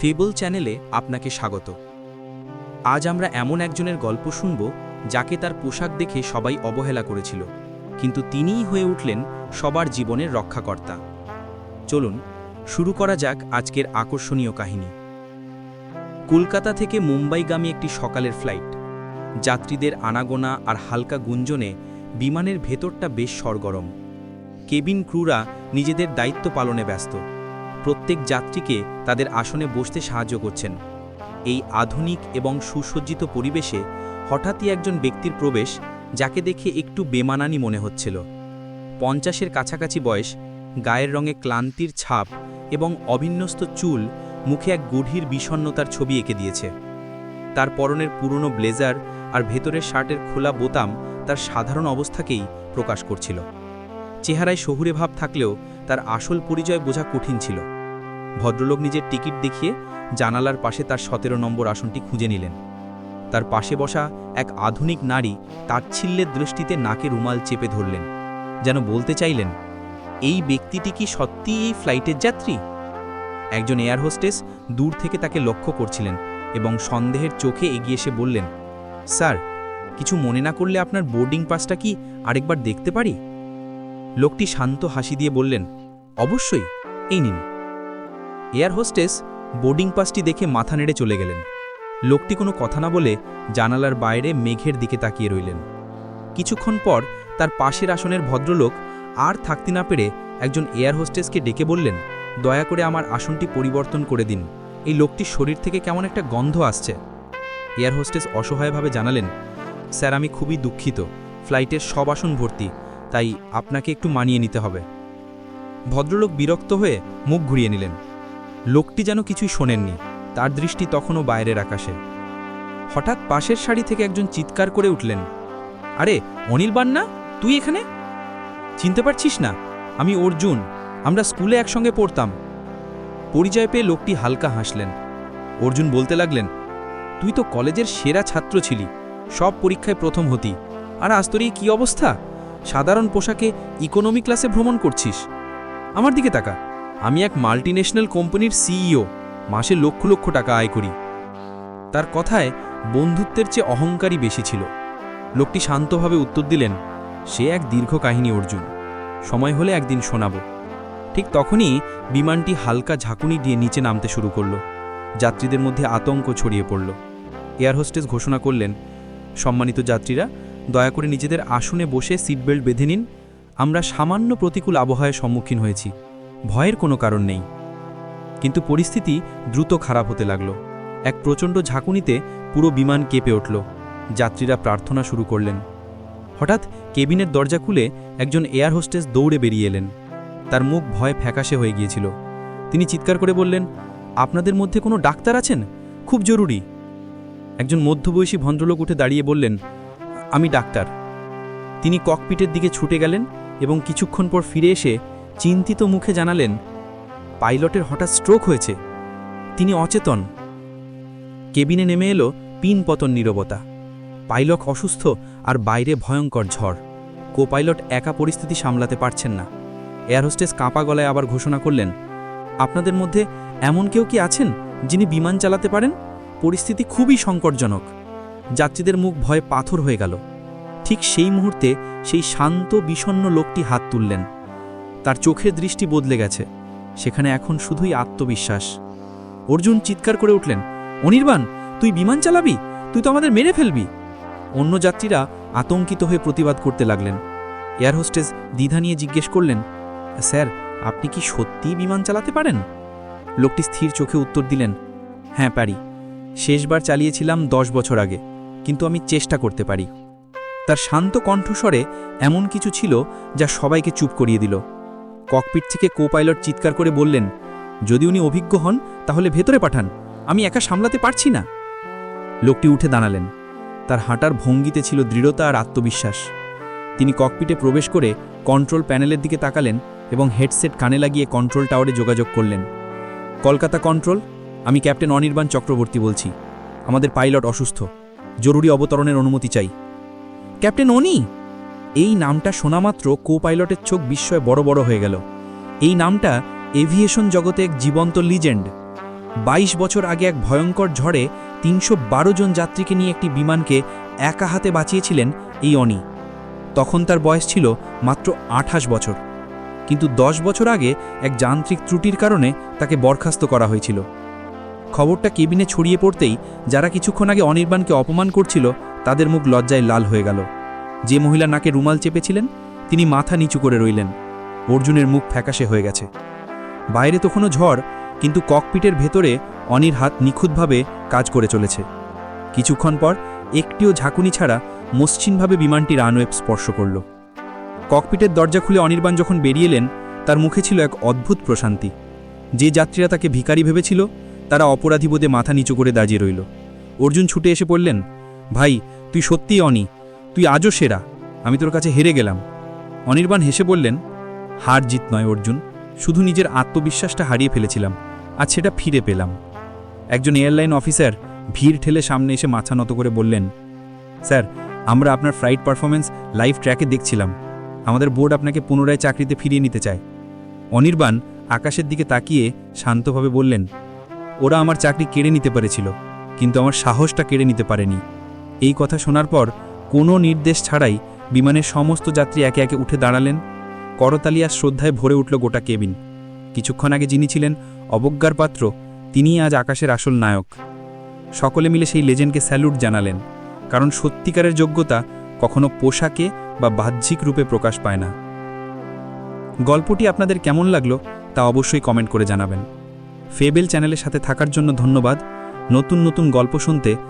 Fable চ্যানেলে আপনাকে স্বাগত। আজ আমরা এমন একজনের গল্প শুনব যাকে তার পোশাক দেখে সবাই অবহেলা করেছিল, কিন্তু তিনিই হয়ে উঠলেন সবার জীবনের রক্ষাকর্তা। চলুন, শুরু করা যাক আজকের আকর্ষণীয় কাহিনী। কলকাতা থেকে মুম্বাইগামী একটি সকালের ফ্লাইট। যাত্রীদের আনাগোনা আর হালকা গুঞ্জনে বিমানের ভেতরটা বেশ সরগরম। কেবিন ক্রুরা নিজেদের দায়িত্ব পালনে ব্যস্ত। প্রত্যেক যাত্রীকে তাদের আসনে বসতে সাহায্য করছেন। এই আধুনিক এবং সুসজ্জিত পরিবেশে হঠাৎই একজন ব্যক্তির প্রবেশ, যাকে দেখে একটু বেমানানি মনে হচ্ছিল। পঞ্চাশের কাছাকাছি বয়স, গায়ের রঙে ক্লান্তির ছাপ এবং অবিন্যস্ত চুল মুখে এক গভীর বিষণ্ণতার ছবি এঁকে দিয়েছে। তার পরনের পুরনো ব্লেজার আর ভেতরের শার্টের খোলা বোতাম তার সাধারণ অবস্থাকেই প্রকাশ করছিল। চেহারায় শহুরে ভাব থাকলেও তার আসল পরিচয় বোঝা কঠিন ছিল। ভদ্রলোক নিজের টিকিট দেখিয়ে জানালার পাশে তার সতেরো নম্বর আসনটি খুঁজে নিলেন। তার পাশে বসা এক আধুনিক নারী তাচ্ছিল্যের দৃষ্টিতে নাকে রুমাল চেপে ধরলেন, যেন বলতে চাইলেন, এই ব্যক্তিটি কি সত্যিই এই ফ্লাইটের যাত্রী? একজন এয়ার হোস্টেস দূর থেকে তাকে লক্ষ্য করছিলেন এবং সন্দেহের চোখে এগিয়ে এসে বললেন, স্যার, কিছু মনে না করলে আপনার বোর্ডিং পাসটা কি আরেকবার দেখতে পারি? লোকটি শান্ত হাসি দিয়ে বললেন অবশ্যই, এই নিন। এয়ার হোস্টেস বোর্ডিং পাসটি দেখে মাথা নেড়ে চলে গেলেন। লোকটি কোনো কথা না বলে জানালার বাইরে মেঘের দিকে তাকিয়ে রইলেন। কিছুক্ষণ পর তার পাশের আসনের ভদ্রলোক আর থাকতে না পেরে একজন এয়ার হোস্টেসকে ডেকে বললেন, দয়া করে আমার আসনটি পরিবর্তন করে দিন। এই লোকটির শরীর থেকে কেমন একটা গন্ধ আসছে। এয়ার হোস্টেস অসহায়ভাবে জানালেন, স্যার, আমি খুবই দুঃখিত। ফ্লাইটের সব আসন ভর্তি, তাই আপনাকে একটু মানিয়ে নিতে হবে। ভদ্রলোক বিরক্ত হয়ে মুখ ঘুরিয়ে নিলেন। লোকটি যেন কিছুই শোনেননি, তার দৃষ্টি তখনও বাইরের আকাশে। হঠাৎ পাশের শাড়ি থেকে একজন চিৎকার করে উঠলেন, আরে, অনিল বান্না, তুই এখানে? চিনতে পারছিস না, আমি অর্জুন, আমরা স্কুলে একসঙ্গে পড়তাম। পরিচয় পেয়ে লোকটি হালকা হাসলেন। অর্জুন বলতে লাগলেন, তুই তো কলেজের সেরা ছাত্র ছিলি, সব পরীক্ষায় প্রথম হতি, আর আজ তোর কী অবস্থা? সাধারণ পোশাকে ইকোনমি ক্লাসে ভ্রমণ করছিস। আমার দিকে তাকা। আমি এক মাল্টিনেশনাল কোম্পানির সিইও মাসে লক্ষ লক্ষ টাকা আয় করি। তার কথায় বন্ধুত্বের চেয়ে অহংকারই বেশি ছিল। লোকটি শান্তভাবে উত্তর দিলেন, সে এক দীর্ঘ কাহিনী, অর্জুন। সময় হলে একদিন শোনাব। ঠিক তখনই বিমানটি হালকা ঝাঁকুনি দিয়ে নিচে নামতে শুরু করল। যাত্রীদের মধ্যে আতঙ্ক ছড়িয়ে পড়ল। এয়ার হোস্টেস ঘোষণা করলেন, সম্মানিত যাত্রীরা, দয়া করে নিজেদের আসনে বসে সিট বেল্ট বেঁধে নিন। আমরা সামান্য প্রতিকূল আবহাওয়ার সম্মুখীন হয়েছি। ভয়ের কোনো কারণ নেই। কিন্তু পরিস্থিতি দ্রুত খারাপ হতে লাগল। এক প্রচণ্ড ঝাঁকুনিতে পুরো বিমান কেঁপে উঠল। যাত্রীরা প্রার্থনা শুরু করলেন। হঠাৎ কেবিনের দরজা খুলে একজন এয়ার হোস্টেস দৌড়ে বেরিয়ে এলেন। তার মুখ ভয় ফ্যাকাশে হয়ে গিয়েছিল। তিনি চিৎকার করে বললেন, আপনাদের মধ্যে কোনো ডাক্তার আছেন? খুব জরুরি। একজন মধ্যবয়সী ভদ্রলোক উঠে দাঁড়িয়ে বললেন, আমি ডাক্তার। তিনি ককপিটের দিকে ছুটে গেলেন এবং কিছুক্ষণ পর ফিরে এসে চিন্তিত মুখে জানালেন, পাইলটের হঠাৎ স্ট্রোক হয়েছে। তিনি অচেতন। কেবিনে নেমে এলো পিন পতন নীরবতা। পাইলট অসুস্থ আর বাইরে ভয়ঙ্কর ঝড়। কো পাইলট একা পরিস্থিতি সামলাতে পারছেন না। এয়ার হোস্টেস কাঁপা গলায় আবার ঘোষণা করলেন, আপনাদের মধ্যে এমন কেউ কি আছেন যিনি বিমান চালাতে পারেন? পরিস্থিতি খুবই সংকটজনক। যাত্রীদের মুখ ভয়ে পাথর হয়ে গেল। ঠিক সেই মুহূর্তে সেই শান্ত, বিষণ্ণ লোকটি হাত তুললেন। তার চোখের দৃষ্টি বদলে গেছে। সেখানে এখন শুধুই আত্মবিশ্বাস। অর্জুন চিৎকার করে উঠলেন, অনির্বাণ, তুই বিমান চালাবি? তুই তো আমাদের মেরে ফেলবি! অন্য যাত্রীরা আতঙ্কিত হয়ে প্রতিবাদ করতে লাগলেন। এয়ার হোস্টেস দ্বিধা নিয়ে জিজ্ঞেস করলেন, স্যার, আপনি কি সত্যিই বিমান চালাতে পারেন? লোকটি স্থির চোখে উত্তর দিলেন হ্যাঁ পারি। শেষবার চালিয়েছিলাম দশ বছর আগে, কিন্তু আমি চেষ্টা করতে পারি। তার শান্ত কণ্ঠস্বরে এমন কিছু ছিল যা সবাইকে চুপ করিয়ে দিল। ককপিট থেকে কো পাইলট চিৎকার করে বললেন, যদি উনি অভিজ্ঞ হন, তাহলে ভেতরে পাঠান। আমি একা সামলাতে পারছি না। লোকটি উঠে দাঁড়ালেন। তার হাঁটার ভঙ্গিতে ছিল দৃঢ়তা আর আত্মবিশ্বাস। তিনি ককপিটে প্রবেশ করে কন্ট্রোল প্যানেলের দিকে তাকালেন এবং হেডসেট কানে লাগিয়ে কন্ট্রোল টাওয়ারে যোগাযোগ করলেন। কলকাতা কন্ট্রোল, আমি ক্যাপ্টেন অনির্বাণ চক্রবর্তী বলছি। আমাদের পাইলট অসুস্থ। জরুরি অবতরণের অনুমতি চাই। ক্যাপ্টেন অনি এই নামটা শোনামাত্র কো পাইলটের চোখ বিস্ময়ে বড় বড় হয়ে গেল। এই নামটা এভিয়েশন জগতে এক জীবন্ত লিজেন্ড। ২২ বছর আগে এক ভয়ঙ্কর ঝড়ে তিনশো বারো জন যাত্রীকে নিয়ে একটি বিমানকে একা হাতে বাঁচিয়েছিলেন এই অনি। তখন তার বয়স ছিল মাত্র আঠাশ বছর। কিন্তু দশ বছর আগে এক যান্ত্রিক ত্রুটির কারণে তাকে বরখাস্ত করা হয়েছিল। খবরটা কেবিনে ছড়িয়ে পড়তেই যারা কিছুক্ষণ আগে অনির্বাণকে অপমান করছিল তাদের মুখ লজ্জায় লাল হয়ে গেল। যে মহিলা নাকে রুমাল চেপেছিলেন, তিনি মাথা নিচু করে রইলেন। অর্জুনের মুখ ফ্যাকাশে হয়ে গেছে। বাইরে তখনও ঝড়, কিন্তু ককপিটের ভেতরে অনির হাত নিখুঁতভাবে কাজ করে চলেছে। কিছুক্ষণ পর একটিও ঝাঁকুনি ছাড়া মসৃণভাবে বিমানটি রানওয়েব স্পর্শ করল। ককপিটের দরজা খুলে অনির্বাণ যখন বেরিয়ে এলেন, তার মুখে ছিল এক অদ্ভুত প্রশান্তি। যে যাত্রীরা তাকে ভিখারি ভেবেছিল, তারা অপরাধী বোধে মাথা নিচু করে দাঁড়িয়ে রইল। অর্জুন ছুটে এসে পড়লেন, ভাই তুই সত্যিই অনি, তুই আজও সেরা, আমি তোর কাছে হেরে গেলাম। অনির্বাণ হেসে বললেন, হার জিত নয় অর্জুন, শুধু নিজের আত্মবিশ্বাসটা হারিয়ে ফেলেছিলাম আর সেটা ফিরে পেলাম। একজন এয়ারলাইন অফিসার ভিড় ঠেলে সামনে এসে মাথা নত করে বললেন, স্যার, আমরা আপনার ফ্লাইট পারফরমেন্স লাইভ ট্র্যাকে দেখছিলাম। আমাদের বোর্ড আপনাকে পুনরায় চাকরিতে ফিরিয়ে নিতে চায়। অনির্বাণ আকাশের দিকে তাকিয়ে শান্তভাবে বললেন, ওরা আমার চাকরি কেড়ে নিতে পেরেছিল, কিন্তু আমার সাহসটা কেড়ে নিতে পারেনি। এই কথা শোনার পর কোনো নির্দেশ ছাড়াই বিমানের সমস্ত যাত্রী একে একে উঠে দাঁড়ালেন। করতালিয়া শ্রদ্ধায় ভরে উঠল গোটা কেবিন। কিছুক্ষণ আগে যিনি ছিলেন অবজ্ঞার পাত্র, তিনিই আজ আকাশের আসল নায়ক। সকলে মিলে সেই লেজেন্ডকে স্যালুট জানালেন, কারণ সত্যিকারের যোগ্যতা কখনো পোশাকে বা বাহ্যিক রূপে প্রকাশ পায় না। গল্পটি আপনাদের কেমন লাগল তা অবশ্যই কমেন্ট করে জানাবেন। ফেবেল চ্যানেলের সাথে থাকার জন্য ধন্যবাদ। নতুন নতুন গল্প শুনতে